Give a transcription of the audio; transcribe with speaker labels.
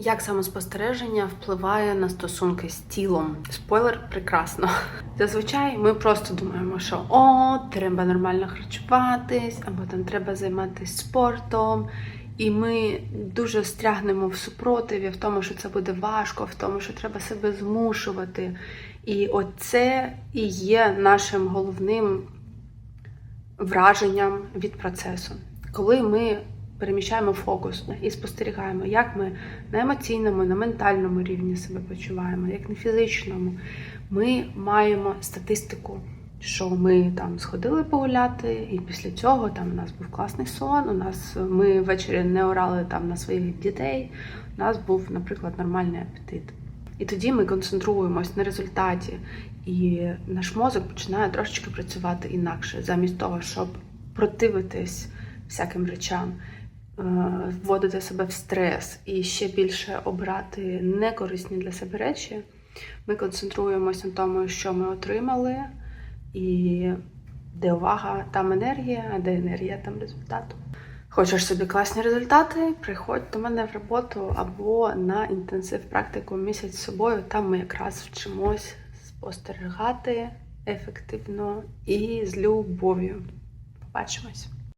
Speaker 1: Як самоспостереження впливає на стосунки з тілом? Спойлер прекрасно. Зазвичай ми просто думаємо, що о, треба нормально харчуватись, або там треба займатися спортом. І ми дуже стрягнемо в супротиві, в тому, що це буде важко, в тому, що треба себе змушувати. І оце і є нашим головним враженням від процесу. Коли ми переміщаємо фокус і спостерігаємо, як ми на емоційному, на ментальному рівні себе почуваємо, як на фізичному, ми маємо статистику, що ми там сходили погуляти, і після цього там у нас був класний сон. У нас ми ввечері не орали там на своїх дітей. У нас був, наприклад, нормальний апетит. І тоді ми концентруємось на результаті, і наш мозок починає трошечки працювати інакше, замість того, щоб противитись всяким речам, вводити себе в стрес і ще більше обрати некорисні для себе речі. Ми концентруємося на тому, що ми отримали, і де увага, там енергія, а де енергія, там результат. Хочеш собі класні результати? Приходь до мене в роботу або на інтенсив практику місяць з собою. Там ми якраз вчимось спостерігати ефективно і з любов'ю. Побачимось!